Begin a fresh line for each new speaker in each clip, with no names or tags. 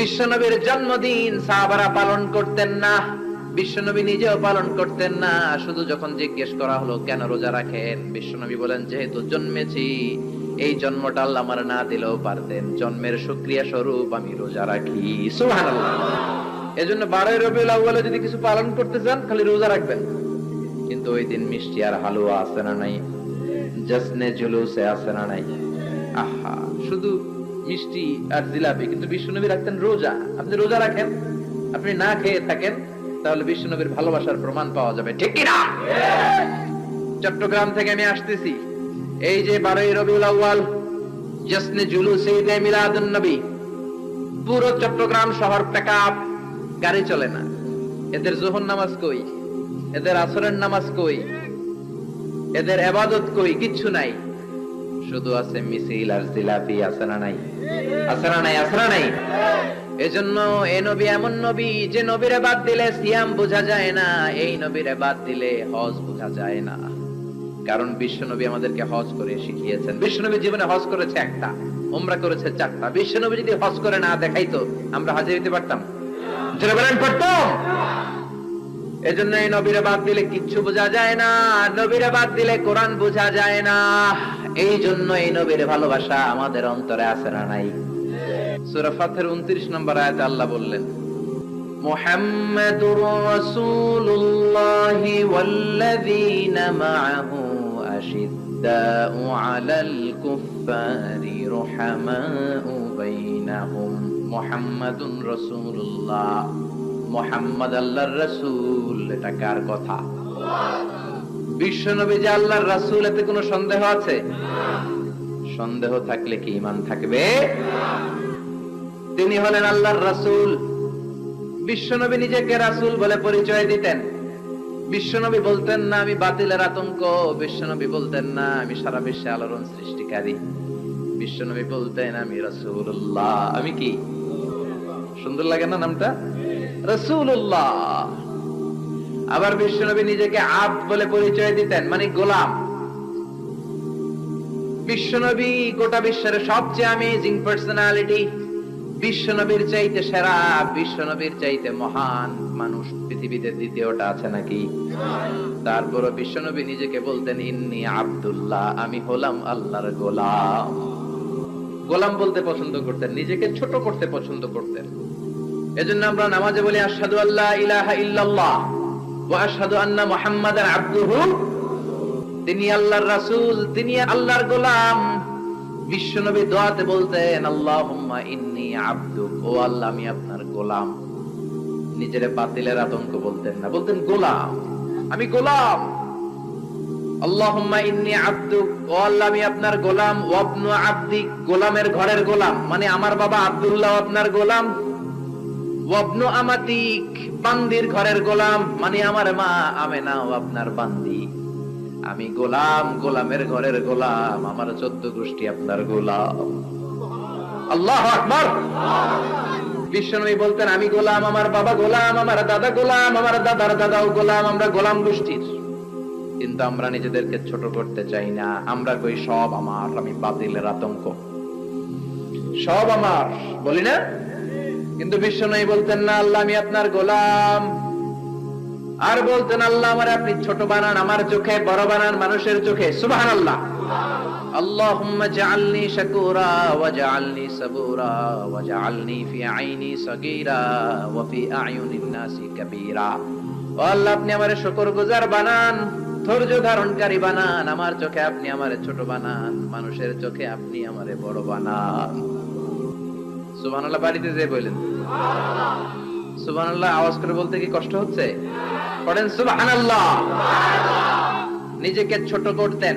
বিশ্বনবীর জন্মদিন সাহাবারা পালন করতেন না। বিশ্বনবী নিজেও পালন করতেন না। শুধু যখন জিজ্ঞেস করা হলো, কেন রোজা রাখেন? বিশ্বনবী বলেন, যেহেতু জন্মেছি, এই জন্মটা আল্লাহ আমার না দিলেও পারতেন। জন্মের সুক্রিয়া স্বরূপ আমি রোজা রাখি। সুবহানাল্লাহ। এজন্য বারোই আউয়ালে যদি কিছু পালন করতে চান, খালি রোজা রাখবেন। কিন্তু ওই দিন মিষ্টি আর হালুয়া আছে না নাই? জসনে জুলুসে আছে না নাই? আহা, শুধু মিষ্টি আর জিলাপি, কিন্তু বিশ্বনবী রাখতেন রোজা। আপনি রোজা রাখেন, আপনি না খেয়ে থাকেন, তাহলে বিশ্বনবীর ভালোবাসার প্রমাণ পাওয়া যাবে। ঠিক কিনা? চট্টগ্রাম থেকে আমি আসতেছি। এই যে বারোই রবিউল আউয়াল জসনে মিলাদুন নবী। পুরো চট্টগ্রাম শহর প্যাকআপ গাড়ি চলে না। এদের জোহর নামাজ কই? এদের আসরের নামাজ কই? এদের এবাদত কই? কিচ্ছু নাই। শুধু আছে মিছিল আর জিলাপি না নাই। না নাই আছে নাই। এজন্য এ নবী এমন নবী যে নবীরে বাদ দিলে সিয়াম বোঝা যায় না, এই নবীরে বাদ দিলে হজ বোঝা যায় না। কারণ বিশ্ব নবী আমাদেরকে হজ করে শিখিয়েছেন। বিশ্ব নবী জীবনে হজ করেছে একটা, উমরা করেছে চারটা। বিশ্ব নবী যদি হজ করে না দেখাইতো আমরা হাজির হইতে পারতাম। যারা বলেন, পারতাম? এজন্য এই নবীরে বাদ দিলে কিচ্ছু বোঝা যায় না, নবীরে বাদ দিলে কোরআন বোঝা যায় না। এই জন্য এই নবীর ভালোবাসা আমাদের অন্তরে আছে না নাই। সূরা ফাতের 29 নম্বর আয়াতে আল্লাহ বললেন, মুহাম্মাদুর রাসূলুল্লাহ ওয়াল্লাযীনা মা'আহু আশিদ্দাউ আলাল কুফফারি রুহামাউ বাইনাহুম। মুহাম্মাদুর রাসূলুল্লাহ। মোহাম্মদ আল্লাহর রাসূল, এটা কার কথা? বিশ্ব নবী যে আল্লাহর রাসূল, এতে কোনো সন্দেহ আছে? সন্দেহ থাকলে কি ঈমান থাকবে? তিনি হলেন আল্লাহর রাসূল। বিশ্বনবী নিজেকে রাসূল বলে পরিচয় দিতেন। বিশ্বনবী বলতেন, না, আমি বাতিলের আতঙ্ক। বিশ্বনবী বলতেন, না, আমি সারা বিশ্বে আলোড়ন সৃষ্টিকারী। বিশ্বনবী বলতেন, আমি রাসূলুল্লাহ। আমি কি? সুন্দর লাগে না নামটা? রসুল্লাহ আবার বিশ্বনবী নিজেকে আব বলে পরিচয় দিতেন মানে গোলাম। বিশ্বনবী গোটা বিশ্বের সবচেয়ে আমেজিং পার্সোনালিটি বিশ্বনবীর চাইতে সেরা, বিশ্বনবীর চাইতে মহান মানুষ পৃথিবীতে দ্বিতীয়টা আছে নাকি? তারপর বিশ্বনবী নিজেকে বলতেন, ইন্নি আব্দুল্লাহ, আমি হলাম আল্লাহর গোলাম। গোলাম বলতে পছন্দ করতেন, নিজেকে ছোট করতে পছন্দ করতেন। এজন্য আমরা নামাজে বলি, আশহাদু আল্লাহ ইলাহা ইল্লাল্লাহ। ওয়া আশহাদু আন্না মুহাম্মাদান আবদুহু। তিনি আল্লাহর তিনি আল্লাহর গোলাম। দোয়াতে বলতেন ইন্নী ও আল্লাহ, আমি আপনার গোলাম। নিজের বাতিলের আতঙ্ক বলতেন না। বলতেন, গোলাম। আমি গোলাম। ইন্নী আবদুক। আল্লাহ আপনার গোলাম। আবদিক গোলামের ঘরের গোলাম। মানে আমার বাবা আব্দুল্লাহ আপনার গোলাম। ওয়াবনু আমাতিক, বান্দির ঘরের গোলাম। মানে আমার মা আমেনাও আপনার বান্দি। আমি গোলাম, গোলামের ঘরের গোলাম। আমার চোদ্দ গোষ্ঠী আপনার গোলাম। আল্লাহ আকবার! বিশ্বনবী বলতেন, আমি গোলাম, আমার বাবা গোলাম, আমার দাদা গোলাম, আমার দাদার দাদাও গোলাম, আমরা গোলাম গোষ্ঠীর। কিন্তু আমরা নিজেদেরকে ছোট করতে চাই না। আমরা কই, সব আমার, আমি বাতিলের আতঙ্ক। সব আমার, বলি না? কিন্তু বিশ্ব নয় বলতেন না আল্লাহ আমি আপনার গোলাম আর বলতেন আল্লাহ আমার আপনি ছোট বানান আমার চোখে বড় বানান মানুষের চোখে সুবাহ আল্লাহ اللهم اجعلني شكورا واجعلني صبورا واجعلني في عيني صغيرا وفي اعين الناس كبيرا ও আল্লাহ আপনি আমারে শুকর গুজার বানান ধৈর্য ধারণকারী বানান আমার চোখে আপনি আমারে ছোট বানান মানুষের চোখে আপনি আমারে বড় বানান সুবহানাল্লাহ, বাড়িতে যে বলেন আওয়াজ করে বলতে কি কষ্ট হচ্ছে? নিজেকে ছোট করতেন।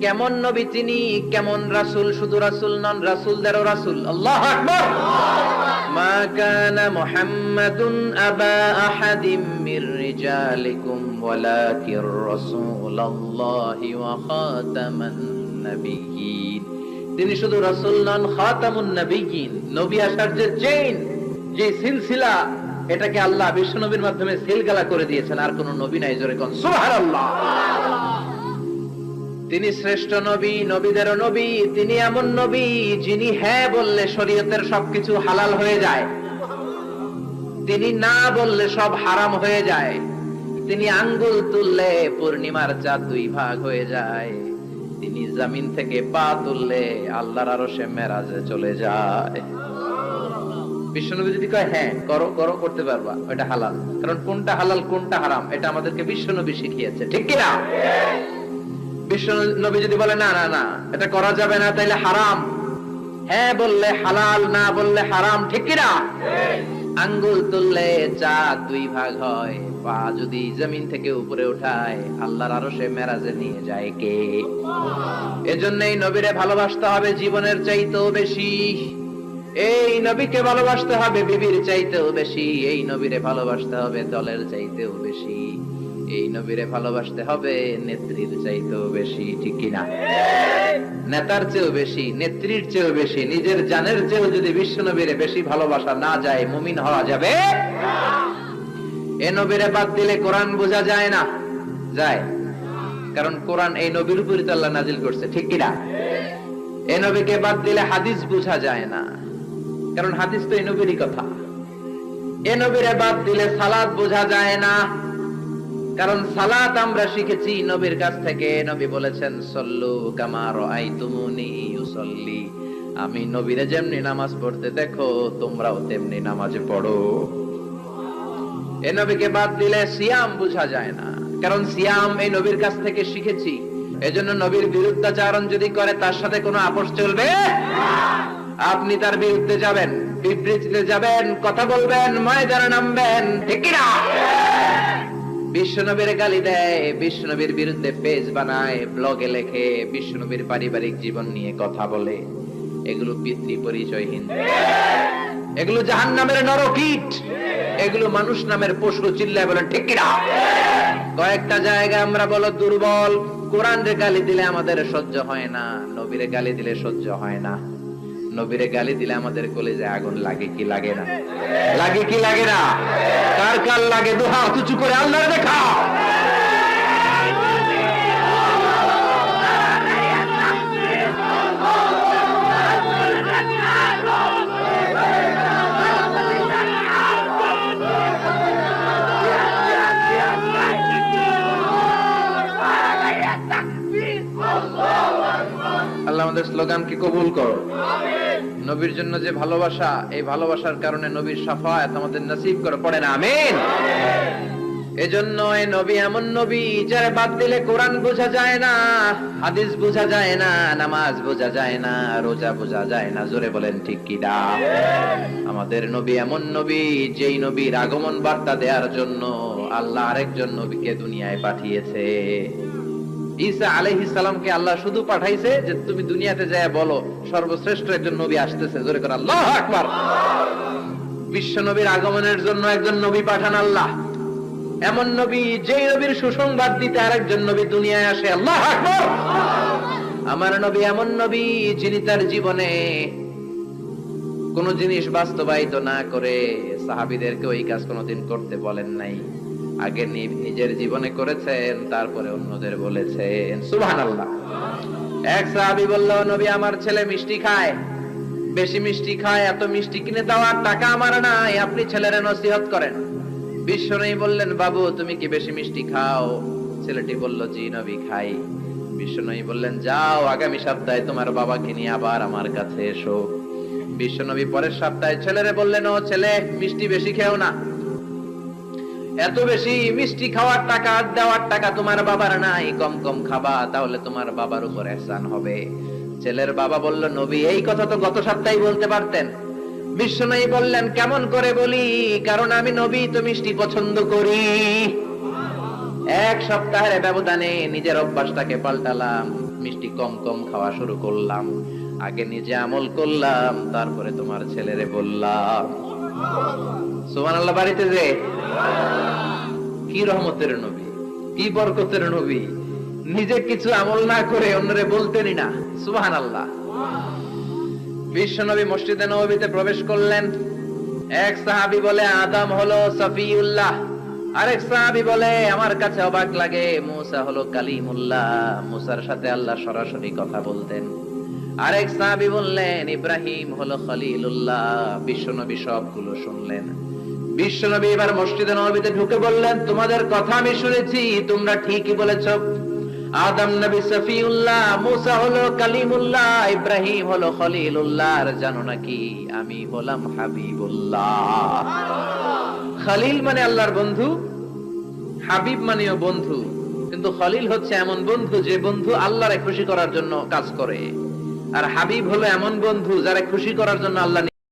কেমন নবী তিনি, কেমন রাসূল, শুধু রাসূল নন, রাসূলদেরও রাসূল। আল্লাহু আকবার! মা কানা মুহাম্মাদুন আবা আহাদিম মির রিজালিকুম, ওয়ালাকির রাসূলুল্লাহি ওয়া খাতামান নাবিয়্যিন। তিনি শুধু রাসূল খাতামুন নাবিয়্যিন, নবী আসার যে চেইন যে সিলসিলা, এটাকে আল্লাহ বিশ্ব নবীর মাধ্যমে সিলগালা করে দিয়েছেন, আর কোন নবী নাই জোরে কোন। সুবহানাল্লাহ। তিনি শ্রেষ্ঠ নবী, নবীদেরও নবী, তিনি এমন নবী যিনি হ্যাঁ বললে শরীয়তের সবকিছু হালাল হয়ে যায়। তিনি না বললে সব হারাম হয়ে যায়। তিনি আঙ্গুল তুললে পূর্ণিমার চাঁদ দুই ভাগ হয়ে যায়। তিনি জামিন থেকে পা তুললে আল্লাহর আরও সে মেরাজে চলে যায়। বিশ্বনবী যদি কয় হ্যাঁ করো করো, করতে পারবা হালাল। কারণ কোনটা হালাল, কোনটা হারাম, এটা আমাদেরকে বিশ্বনবী শিখিয়েছে, ঠিক কিনা? বিশ্ব নবী যদি বলে, না না না, এটা করা যাবে না, তাইলে হারাম। হ্যাঁ বললে হালাল, না বললে হারাম, ঠিক কিনা? আঙ্গুল তুললে চা দুই ভাগ হয়, পা যদি জমিন থেকে উপরে উঠায়, আল্লাহর আরও সে মেরাজে নিয়ে যায় কে? এজন্যই নবীরে ভালোবাসতে হবে জীবনের চাইতেও বেশি। এই নবীকে ভালোবাসতে হবে বিবির চাইতেও বেশি, এই নবীরে ভালোবাসতে হবে দলের চাইতেও বেশি। এই নবীরে ভালোবাসতে হবে, নেত্রীর চাইতেও বেশি, ঠিক কিনা? নেতার চেয়েও বেশি, নেত্রীর চেয়েও বেশি, নিজের জানের চেয়েও যদি বিশ্ব নবীরে বেশি ভালোবাসা না যায়, মুমিন হওয়া যাবে? এ নবীরে বাদ দিলে কোরআন বোঝা যায় না। যায়। কারণ কোরআন এই নবীর উপরই তো আল্লাহ নাজিল করছে, ঠিক কিনা? এ নবীকে বাদ দিলে হাদিস বোঝা যায় না। কারণ হাদিস তো এই নবীরই কথা। এ নবীরে বাদ দিলে সালাদ বোঝা যায় না। কারণ সালাত আমরা শিখেছি নবীর কাছ থেকে। নবী বলেছেন, সল্লু কামার আইতুমুনি ইউসল্লি। আমি নবীরে যেমনি নামাজ পড়তে দেখো, তোমরাও তেমনি নামাজ পড়ো। এ নবীকে বাদ দিলে সিয়াম বোঝা যায় না। কারণ সিয়াম এই নবীর কাছ থেকে শিখেছি। এজন্য নবীর বিরুদ্ধাচারণ যদি করে, তার সাথে কোনো আপোষ চলবে? আপনি তার বিরুদ্ধে যাবেন, বিবৃতিতে যাবেন, কথা বলবেন, ময়দানে নামবেন, ঠিক না বিশ্বনবীর গালি দেয় বিশ্বনবীর বিরুদ্ধে পেজ বানায় ব্লগে লেখে বিশ্বনবীর পারিবারিক জীবন নিয়ে কথা বলে। এগুলো পিতৃ পরিচয়হীন। এগুলো জাহান নামের নরকীট। এগুলো মানুষ নামের পশু চিল্লায় বলেন ঠিক কয়েকটা জায়গা আমরা বলো, দুর্বল। কোরআন রে গালি দিলে আমাদের সহ্য হয় না, নবীরে গালি দিলে সহ্য হয় না। নবীরে গালি দিলে আমাদের কলেজে আগুন লাগে কি লাগে না? লাগে কি লাগে না? কার কার লাগে? দুহা উঁচু করে আল্লাহ দেখা। আল্লাহ আমাদের স্লোগানকে কবুল করো? নবীর জন্য যে ভালোবাসা, এই ভালোবাসার কারণে নবীর সাফায়াত আমাদের নসিব করে পড়ে না। আমিন। এজন্য এই নবী এমন নবী যারা বাদ দিলে কোরআন বোঝা যায় না, হাদিস বোঝা যায় না, নামাজ বোঝা যায় না, রোজা বোঝা যায় না। জোরে বলেন, ঠিক কি দা আমাদের নবী এমন নবী যেই নবীর আগমন বার্তা দেওয়ার জন্য আল্লাহ আরেকজন নবীকে দুনিয়ায় পাঠিয়েছে। ঈসা আলাইহিস সালামকে আল্লাহ শুধু পাঠাইছে যে তুমি দুনিয়াতে যায় বলো, সর্বশ্রেষ্ঠ একজন নবী আসতেছে। জোরে করে আল্লাহ আকবার। বিশ্ব নবীর আগমনের জন্য একজন নবী পাঠান আল্লাহ। এমন নবী যেই নবীর সুসংবাদ দিতে আরেকজন নবী দুনিয়ায় আসে, আল্লাহ আমার নবী এমন নবী যিনি তার জীবনে কোন জিনিস বাস্তবায়িত না করে সাহাবিদেরকে ওই কাজ কোনোদিন করতে বলেন নাই। আগে নিজের জীবনে করেছেন, তারপরে অন্যদের বলেছেন। সুবহান আল্লাহ এক সাহাবি বলল, নবী, আমার ছেলে মিষ্টি খায়। বেশি মিষ্টি খায়, এত মিষ্টি কিনে দেওয়ার টাকা আমার নাই। আপনি ছেলেরা নসিহত করেন। বিশ্ব নেই বললেন, বাবু, তুমি কি বেশি মিষ্টি খাও? ছেলেটি বলল, জি নবী, খাই। বিশ্বনবী বললেন, যাও, আগামী সপ্তাহে তোমার বাবাকে নিয়ে আবার আমার কাছে এসো। বিশ্বনবী পরের সপ্তাহে ছেলেরে বললেন, ও ছেলে, মিষ্টি বেশি খেও না। এত বেশি মিষ্টি খাওয়ার টাকা দেওয়ার টাকা তোমার বাবার নাই। কম কম খাবা, তাহলে তোমার বাবার উপর এহসান হবে। ছেলের বাবা বলল, নবী, এই কথা তো গত সপ্তাহে বলতে পারতেন। বললেন, কেমন করে বলি? কারণ আমি নবী, তো মিষ্টি পছন্দ করি। এক সপ্তাহের ব্যবধানে নিজের অভ্যাসটাকে পাল্টালাম, মিষ্টি কম কম খাওয়া শুরু করলাম। আগে নিজে আমল করলাম, তারপরে তোমার ছেলেরে বললাম সুমান আল্লাহ বাড়িতে যে কি রহমতের নবী, কি বরকতের নবী? নিজে কিছু আমল না করে অন্যরে বলতেনই না। সুবাহান আল্লাহ বিশ্ব নবী মসজিদে নবীতে প্রবেশ করলেন। এক সাহাবি বলে, আদম হলো সফিউল্লাহ। আরেক সাহাবী বলে, আমার কাছে অবাক লাগে, মুসা হলো কালিমুল্লাহ। মুসার সাথে আল্লাহ সরাসরি কথা বলতেন। আরেক সাহাবী বললেন, ইব্রাহিম হলো খলিলুল্লাহ। বিশ্বনবী সবগুলো শুনলেন। বিশ্বনবী এবার মসজিদে নবীতে ঢুকে বললেন, তোমাদের কথা আমি শুনেছি, তোমরা ঠিকই বলেছ। আদম নবী সফিউল্লাহ মুসা হলো কালিমুল্লাহ, ইব্রাহিম হলো খলিলুল্লাহ, আর জানো নাকি আমি হলাম হাবিবুল্লাহ। খালিল মানে আল্লাহর বন্ধু, হাবিব মানেও বন্ধু। কিন্তু খলিল হচ্ছে এমন বন্ধু যে বন্ধু আল্লাহরে খুশি করার জন্য কাজ করে। আর হাবিব হলো এমন বন্ধু যারা খুশি করার জন্য আল্লাহ